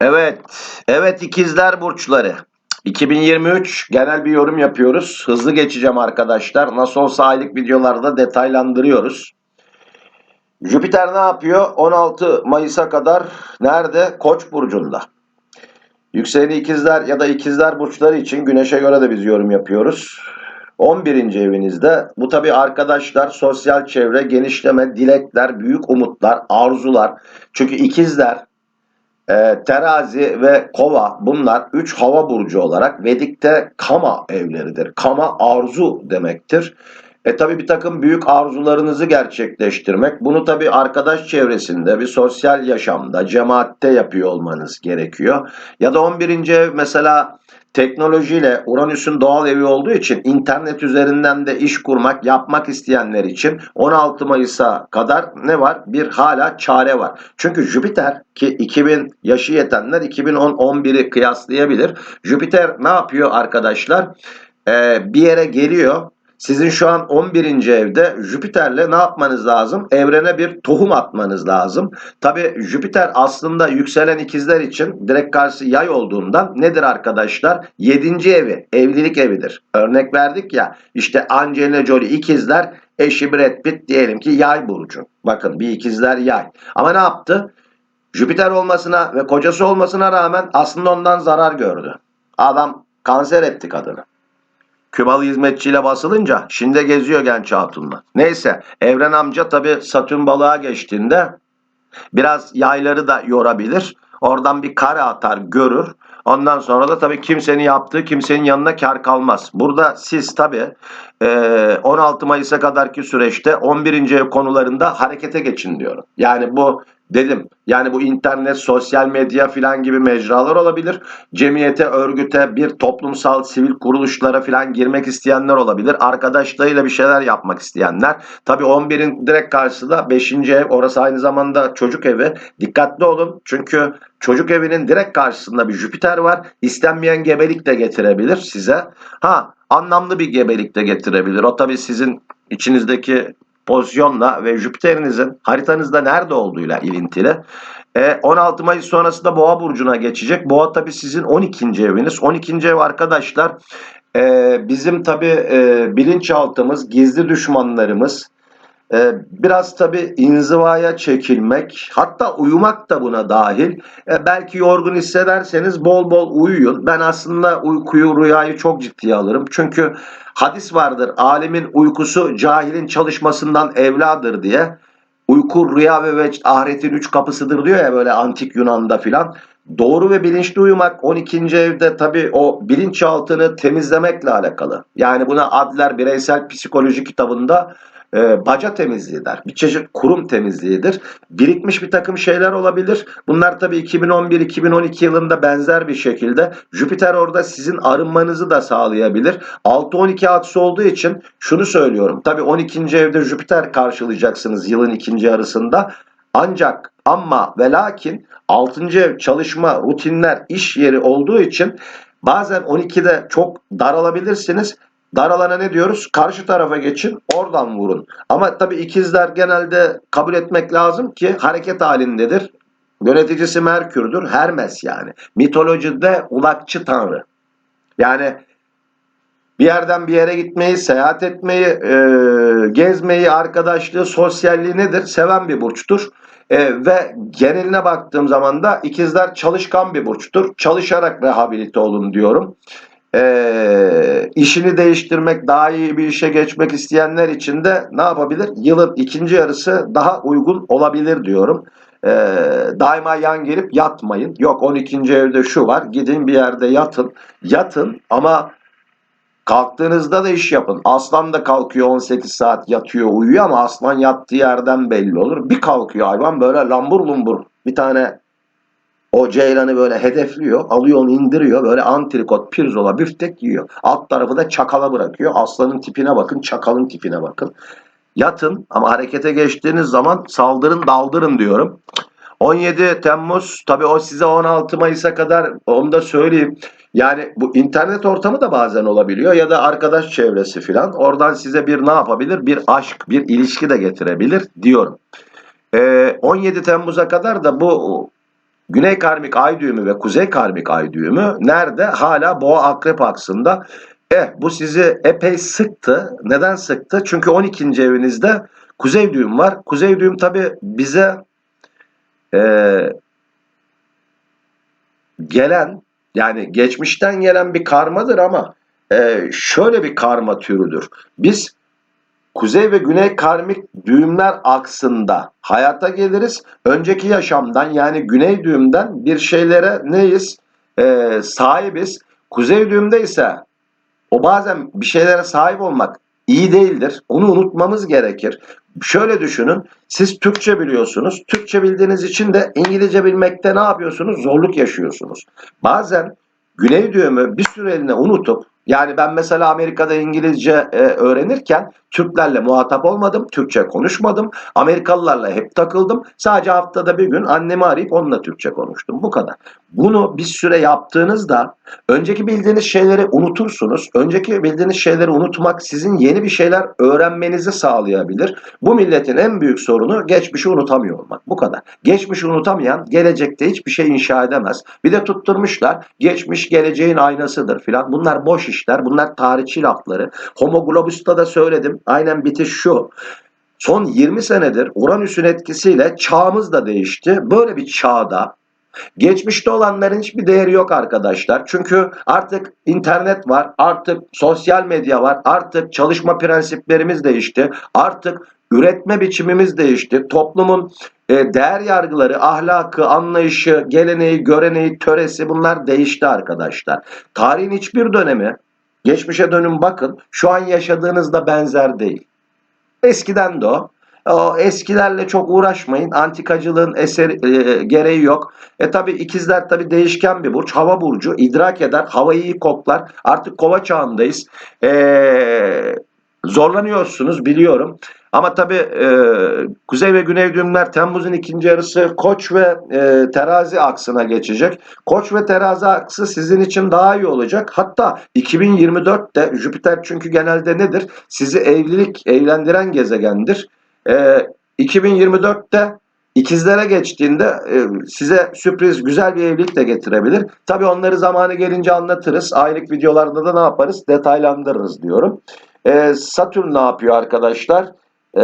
Evet, evet ikizler burçları. 2023 genel bir yorum yapıyoruz. Hızlı geçeceğim arkadaşlar. Nasıl olsa aylık videolarda detaylandırıyoruz. Jüpiter ne yapıyor? 16 Mayıs'a kadar nerede? Koç burcunda. Yükseleni ikizler ya da ikizler burçları için güneşe göre de biz yorum yapıyoruz. 11. evinizde bu tabi arkadaşlar sosyal çevre, genişleme, dilekler, büyük umutlar, arzular. Çünkü ikizler e, terazi ve kova bunlar 3 hava burcu olarak Vedik'te kama evleridir. Kama arzu demektir. E tabi bir takım büyük arzularınızı gerçekleştirmek. Bunu tabi arkadaş çevresinde, bir sosyal yaşamda, cemaatte yapıyor olmanız gerekiyor. Ya da 11. ev mesela teknolojiyle Uranüs'ün doğal evi olduğu için internet üzerinden de iş kurmak, yapmak isteyenler için 16 Mayıs'a kadar ne var? Bir hala çare var. Çünkü Jüpiter ki 2000 yaşı yetenler 2010-11'i kıyaslayabilir. Jüpiter ne yapıyor arkadaşlar? Ee, bir yere geliyor sizin şu an 11. evde Jüpiter'le ne yapmanız lazım? Evrene bir tohum atmanız lazım. Tabi Jüpiter aslında yükselen ikizler için direkt karşı yay olduğundan nedir arkadaşlar? 7. evi, evlilik evidir. Örnek verdik ya işte Angelina Jolie ikizler, eşi Brad Pitt diyelim ki yay burcu. Bakın bir ikizler yay. Ama ne yaptı? Jüpiter olmasına ve kocası olmasına rağmen aslında ondan zarar gördü. Adam kanser etti kadını. Kübalı hizmetçiyle basılınca şimdi geziyor genç hatunla. Neyse Evren amca tabi Satürn balığa geçtiğinde biraz yayları da yorabilir. Oradan bir kare atar görür. Ondan sonra da tabii kimsenin yaptığı kimsenin yanına kar kalmaz. Burada siz tabii 16 Mayıs'a kadarki süreçte 11. ev konularında harekete geçin diyorum. Yani bu dedim. Yani bu internet, sosyal medya filan gibi mecralar olabilir. Cemiyete, örgüte, bir toplumsal sivil kuruluşlara filan girmek isteyenler olabilir. Arkadaşlarıyla bir şeyler yapmak isteyenler. Tabii 11'in direkt karşısında 5. ev. Orası aynı zamanda çocuk evi. Dikkatli olun. Çünkü çocuk evinin direkt karşısında bir Jüpiter var. İstenmeyen gebelik de getirebilir size. Ha anlamlı bir gebelik de getirebilir. O tabii sizin içinizdeki pozisyonla ve Jüpiter'inizin haritanızda nerede olduğuyla ilintili. E, 16 Mayıs sonrasında Boğa burcuna geçecek. Boğa tabi sizin 12. eviniz. 12. ev arkadaşlar e, bizim tabi e, bilinçaltımız, gizli düşmanlarımız, ee, biraz tabi inzivaya çekilmek hatta uyumak da buna dahil. Ee, belki yorgun hissederseniz bol bol uyuyun. Ben aslında uykuyu rüyayı çok ciddiye alırım. Çünkü hadis vardır alemin uykusu cahilin çalışmasından evladır diye. Uyku rüya ve veç ahiretin üç kapısıdır diyor ya böyle antik Yunan'da filan. Doğru ve bilinçli uyumak 12. evde tabi o bilinçaltını temizlemekle alakalı. Yani buna Adler Bireysel Psikoloji kitabında e, baca temizliği der. Bir çeşit kurum temizliğidir. Birikmiş bir takım şeyler olabilir. Bunlar tabii 2011-2012 yılında benzer bir şekilde Jüpiter orada sizin arınmanızı da sağlayabilir. 6-12 aksı olduğu için şunu söylüyorum. Tabii 12. evde Jüpiter karşılayacaksınız yılın ikinci yarısında. Ancak ama ve lakin 6. ev çalışma, rutinler, iş yeri olduğu için bazen 12'de çok daralabilirsiniz. Dar alana ne diyoruz? Karşı tarafa geçin, oradan vurun. Ama tabii ikizler genelde kabul etmek lazım ki hareket halindedir. Yöneticisi Merkür'dür, Hermes yani. Mitolojide ulakçı tanrı. Yani bir yerden bir yere gitmeyi, seyahat etmeyi, e, gezmeyi, arkadaşlığı, sosyalliği nedir? Seven bir burçtur. E, ve geneline baktığım zaman da ikizler çalışkan bir burçtur. Çalışarak rehabilite olun diyorum e, işini değiştirmek, daha iyi bir işe geçmek isteyenler için de ne yapabilir? Yılın ikinci yarısı daha uygun olabilir diyorum. E, daima yan gelip yatmayın. Yok 12. evde şu var. Gidin bir yerde yatın. Yatın ama kalktığınızda da iş yapın. Aslan da kalkıyor 18 saat yatıyor uyuyor ama aslan yattığı yerden belli olur. Bir kalkıyor hayvan böyle lambur lumbur bir tane o ceylanı böyle hedefliyor, alıyor onu indiriyor. Böyle antrikot, pirzola, büftek yiyor. Alt tarafı da çakala bırakıyor. Aslanın tipine bakın, çakalın tipine bakın. Yatın ama harekete geçtiğiniz zaman saldırın, daldırın diyorum. 17 Temmuz tabi o size 16 Mayıs'a kadar onu da söyleyeyim. Yani bu internet ortamı da bazen olabiliyor ya da arkadaş çevresi filan. Oradan size bir ne yapabilir? Bir aşk, bir ilişki de getirebilir diyorum. Ee, 17 Temmuz'a kadar da bu Güney karmik ay düğümü ve kuzey karmik ay düğümü nerede? Hala boğa akrep aksında. Eh bu sizi epey sıktı. Neden sıktı? Çünkü 12. evinizde kuzey düğüm var. Kuzey düğüm tabi bize eee gelen yani geçmişten gelen bir karmadır ama e, şöyle bir karma türüdür. Biz kuzey ve güney karmik düğümler aksında hayata geliriz. Önceki yaşamdan yani güney düğümden bir şeylere neyiz? E, sahibiz. Kuzey düğümde ise o bazen bir şeylere sahip olmak iyi değildir. Onu unutmamız gerekir. Şöyle düşünün. Siz Türkçe biliyorsunuz. Türkçe bildiğiniz için de İngilizce bilmekte ne yapıyorsunuz? Zorluk yaşıyorsunuz. Bazen güney düğümü bir süreliğine unutup yani ben mesela Amerika'da İngilizce e, öğrenirken Türklerle muhatap olmadım, Türkçe konuşmadım. Amerikalılarla hep takıldım. Sadece haftada bir gün annemi arayıp onunla Türkçe konuştum. Bu kadar. Bunu bir süre yaptığınızda önceki bildiğiniz şeyleri unutursunuz. Önceki bildiğiniz şeyleri unutmak sizin yeni bir şeyler öğrenmenizi sağlayabilir. Bu milletin en büyük sorunu geçmişi unutamıyor olmak. Bu kadar. Geçmişi unutamayan gelecekte hiçbir şey inşa edemez. Bir de tutturmuşlar geçmiş geleceğin aynasıdır filan. Bunlar boş işler. Bunlar tarihçi lafları. Homo globus'ta da söyledim. Aynen bitiş şu. Son 20 senedir Uranüs'ün etkisiyle çağımız da değişti. Böyle bir çağda Geçmişte olanların hiçbir değeri yok arkadaşlar. Çünkü artık internet var, artık sosyal medya var, artık çalışma prensiplerimiz değişti, artık üretme biçimimiz değişti. Toplumun e, değer yargıları, ahlakı, anlayışı, geleneği, göreneği, töresi bunlar değişti arkadaşlar. Tarihin hiçbir dönemi, geçmişe dönün bakın, şu an yaşadığınızda benzer değil. Eskiden de o. O eskilerle çok uğraşmayın. Antikacılığın eseri e, gereği yok. E tabi ikizler tabi değişken bir burç. Hava burcu idrak eder. Havayı iyi koklar. Artık kova çağındayız. E, zorlanıyorsunuz biliyorum. Ama tabi e, kuzey ve güney düğümler Temmuz'un ikinci yarısı koç ve e, terazi aksına geçecek. Koç ve terazi aksı sizin için daha iyi olacak. Hatta 2024'te Jüpiter çünkü genelde nedir? Sizi evlilik, evlendiren gezegendir. E, 2024'te ikizlere geçtiğinde e, size sürpriz güzel bir evlilik de getirebilir. Tabi onları zamanı gelince anlatırız. Aylık videolarda da ne yaparız? Detaylandırırız diyorum. E, Satürn ne yapıyor arkadaşlar? E,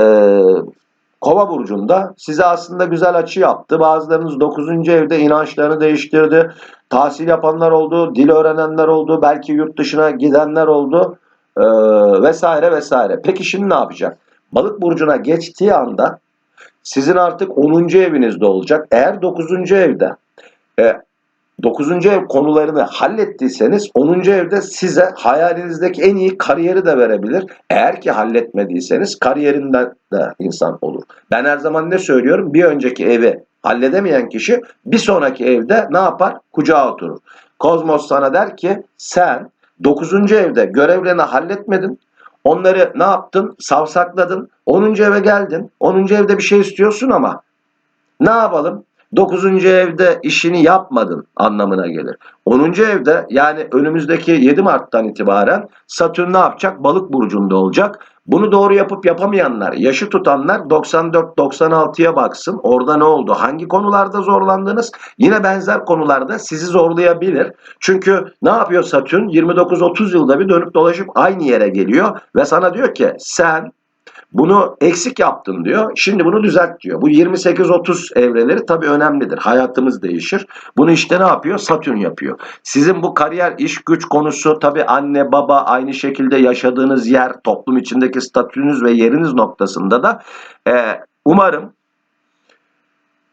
Kova burcunda size aslında güzel açı yaptı. Bazılarınız 9. evde inançlarını değiştirdi. Tahsil yapanlar oldu, dil öğrenenler oldu, belki yurt dışına gidenler oldu e, vesaire vesaire. Peki şimdi ne yapacak? Balık burcuna geçtiği anda sizin artık 10. evinizde olacak. Eğer 9. evde e, 9. ev konularını hallettiyseniz 10. evde size hayalinizdeki en iyi kariyeri de verebilir. Eğer ki halletmediyseniz kariyerinden de insan olur. Ben her zaman ne söylüyorum? Bir önceki evi halledemeyen kişi bir sonraki evde ne yapar? Kucağa oturur. Kozmos sana der ki sen 9. evde görevlerini halletmedin. Onları ne yaptın? Savsakladın. 10. eve geldin. 10. evde bir şey istiyorsun ama ne yapalım? 9. evde işini yapmadın anlamına gelir. 10. evde yani önümüzdeki 7 Mart'tan itibaren Satürn ne yapacak? Balık burcunda olacak. Bunu doğru yapıp yapamayanlar, yaşı tutanlar 94-96'ya baksın. Orada ne oldu? Hangi konularda zorlandınız? Yine benzer konularda sizi zorlayabilir. Çünkü ne yapıyor Satürn? 29-30 yılda bir dönüp dolaşıp aynı yere geliyor ve sana diyor ki sen bunu eksik yaptın diyor. Şimdi bunu düzelt diyor. Bu 28-30 evreleri tabii önemlidir. Hayatımız değişir. Bunu işte ne yapıyor? Satürn yapıyor. Sizin bu kariyer, iş, güç konusu tabii anne, baba aynı şekilde yaşadığınız yer, toplum içindeki statünüz ve yeriniz noktasında da e, umarım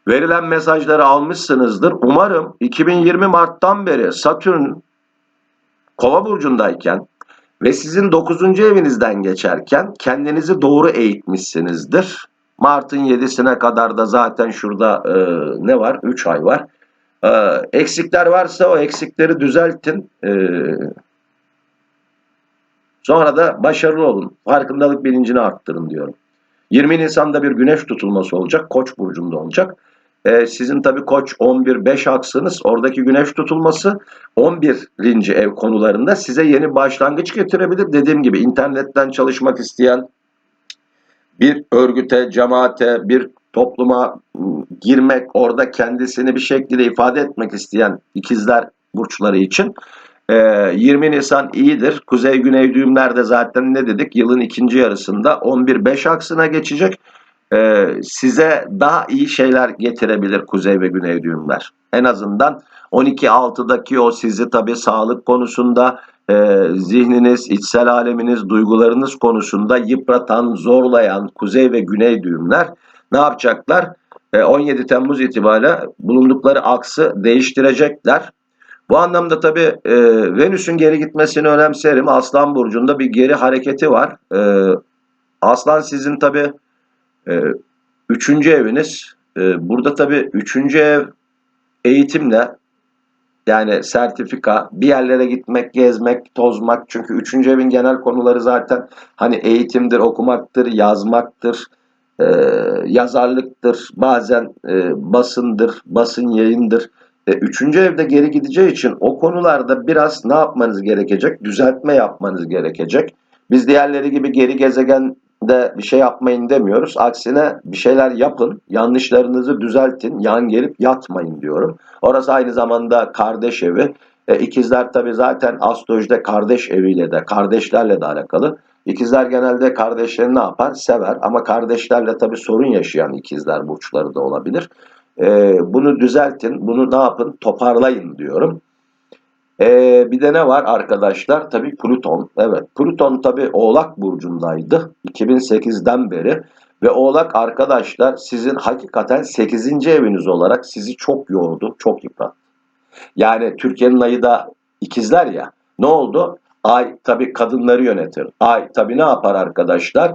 verilen mesajları almışsınızdır. Umarım 2020 Mart'tan beri Satürn Kova burcundayken ve sizin 9. evinizden geçerken kendinizi doğru eğitmişsinizdir. Mart'ın 7'sine kadar da zaten şurada e, ne var? 3 ay var. E, eksikler varsa o eksikleri düzeltin. E, sonra da başarılı olun. Farkındalık bilincini arttırın diyorum. 20 Nisan'da bir güneş tutulması olacak. Koç burcunda olacak. E, sizin tabii koç 11-5 aksınız. Oradaki güneş tutulması 11. ev konularında size yeni başlangıç getirebilir. Dediğim gibi internetten çalışmak isteyen bir örgüte, cemaate, bir topluma girmek, orada kendisini bir şekilde ifade etmek isteyen ikizler burçları için e, 20 Nisan iyidir. Kuzey-güney düğümlerde zaten ne dedik? Yılın ikinci yarısında 11-5 aksına geçecek. E, size daha iyi şeyler getirebilir kuzey ve güney düğümler. En azından 12-6'daki o sizi tabii sağlık konusunda e, zihniniz, içsel aleminiz, duygularınız konusunda yıpratan, zorlayan kuzey ve güney düğümler ne yapacaklar? E, 17 Temmuz itibariyle bulundukları aksı değiştirecekler. Bu anlamda tabii e, Venüs'ün geri gitmesini önemserim. Aslan Burcu'nda bir geri hareketi var. E, Aslan sizin tabii e, üçüncü eviniz. E, burada tabii üçüncü ev eğitimle yani sertifika, bir yerlere gitmek, gezmek, tozmak. Çünkü üçüncü evin genel konuları zaten hani eğitimdir, okumaktır, yazmaktır, e, yazarlıktır, bazen e, basındır, basın yayındır. E, üçüncü evde geri gideceği için o konularda biraz ne yapmanız gerekecek? Düzeltme yapmanız gerekecek. Biz diğerleri gibi geri gezegende bir şey yapmayın demiyoruz. Aksine bir şeyler yapın, yanlışlarınızı düzeltin, yan gelip yatmayın diyorum. Orası aynı zamanda kardeş evi. E, ikizler tabii zaten astrolojide kardeş eviyle de, kardeşlerle de alakalı. İkizler genelde kardeşlerini ne yapar? Sever ama kardeşlerle tabii sorun yaşayan ikizler burçları da olabilir. E, bunu düzeltin, bunu ne yapın? Toparlayın diyorum. E, bir de ne var arkadaşlar? Tabii Plüton. Evet, Plüton tabii Oğlak Burcu'ndaydı 2008'den beri. Ve Oğlak arkadaşlar sizin hakikaten 8. eviniz olarak sizi çok yordu, çok yıprattı. Yani Türkiye'nin ayı da ikizler ya. Ne oldu? Ay tabii kadınları yönetir. Ay tabii ne yapar arkadaşlar?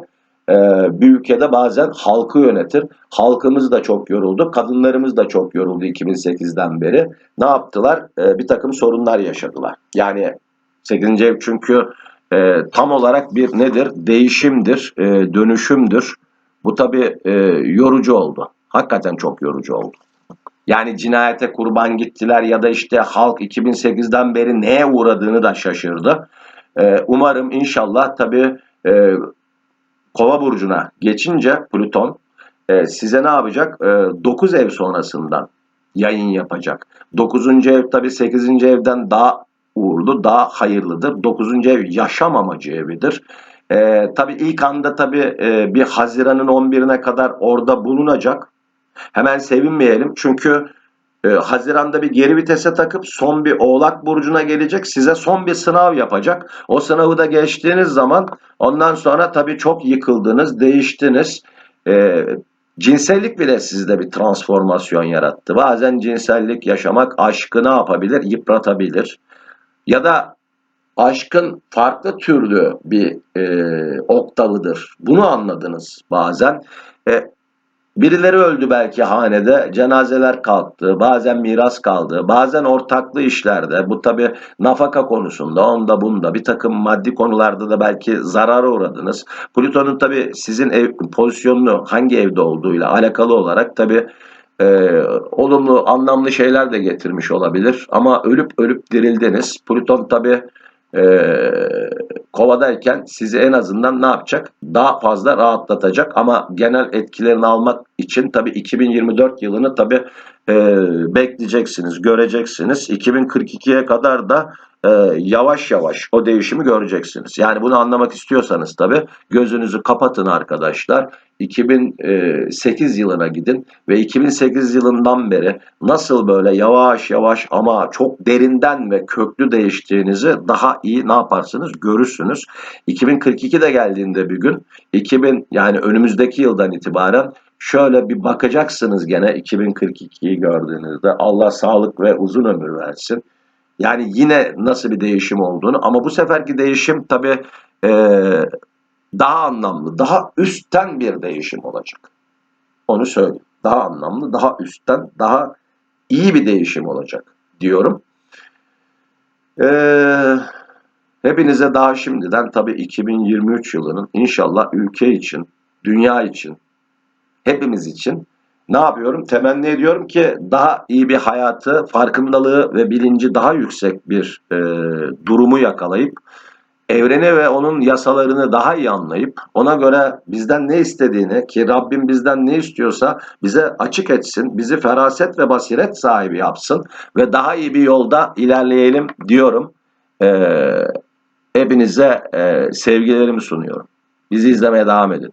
Ee, bir ülkede bazen halkı yönetir. Halkımız da çok yoruldu. Kadınlarımız da çok yoruldu 2008'den beri. Ne yaptılar? Ee, bir takım sorunlar yaşadılar. Yani 8. ev çünkü e, tam olarak bir nedir? Değişimdir, e, dönüşümdür. Bu tabii e, yorucu oldu. Hakikaten çok yorucu oldu. Yani cinayete kurban gittiler ya da işte halk 2008'den beri neye uğradığını da şaşırdı. Umarım inşallah tabii e, Kova burcuna geçince Plüton e, size ne yapacak? E, 9 ev sonrasından yayın yapacak. 9. ev tabii 8. evden daha uğurlu, daha hayırlıdır. 9. ev yaşam amacı evidir. E, tabii ilk anda tabii e, bir Haziran'ın 11'ine kadar orada bulunacak. Hemen sevinmeyelim çünkü e, Haziran'da bir geri vitese takıp son bir Oğlak Burcu'na gelecek. Size son bir sınav yapacak. O sınavı da geçtiğiniz zaman ondan sonra tabii çok yıkıldınız, değiştiniz. E, cinsellik bile sizde bir transformasyon yarattı. Bazen cinsellik yaşamak aşkı ne yapabilir? Yıpratabilir. Ya da aşkın farklı türlü bir e, oktavıdır. Bunu anladınız bazen. E, Birileri öldü belki hanede, cenazeler kalktı, bazen miras kaldı, bazen ortaklı işlerde, bu tabi nafaka konusunda, onda bunda, bir takım maddi konularda da belki zarara uğradınız. Plüton'un tabi sizin ev, pozisyonunu hangi evde olduğuyla alakalı olarak tabi e, olumlu, anlamlı şeyler de getirmiş olabilir. Ama ölüp ölüp dirildiniz. Plüton tabi e, kovadayken sizi en azından ne yapacak? Daha fazla rahatlatacak ama genel etkilerini almak için tabii 2024 yılını tabii e, bekleyeceksiniz, göreceksiniz. 2042'ye kadar da e, yavaş yavaş o değişimi göreceksiniz. Yani bunu anlamak istiyorsanız tabii gözünüzü kapatın arkadaşlar. 2008 yılına gidin ve 2008 yılından beri nasıl böyle yavaş yavaş ama çok derinden ve köklü değiştiğinizi daha iyi ne yaparsınız görürsünüz. 2042'de geldiğinde bir gün 2000 yani önümüzdeki yıldan itibaren şöyle bir bakacaksınız gene 2042'yi gördüğünüzde Allah sağlık ve uzun ömür versin. Yani yine nasıl bir değişim olduğunu ama bu seferki değişim tabii e, daha anlamlı, daha üstten bir değişim olacak. Onu söyleyeyim. Daha anlamlı, daha üstten, daha iyi bir değişim olacak diyorum. Ee, hepinize daha şimdiden tabii 2023 yılının inşallah ülke için, dünya için, hepimiz için ne yapıyorum? Temenni ediyorum ki daha iyi bir hayatı, farkındalığı ve bilinci daha yüksek bir e, durumu yakalayıp evreni ve onun yasalarını daha iyi anlayıp ona göre bizden ne istediğini ki Rabbim bizden ne istiyorsa bize açık etsin, bizi feraset ve basiret sahibi yapsın ve daha iyi bir yolda ilerleyelim diyorum. Ee, hepinize e, sevgilerimi sunuyorum. Bizi izlemeye devam edin.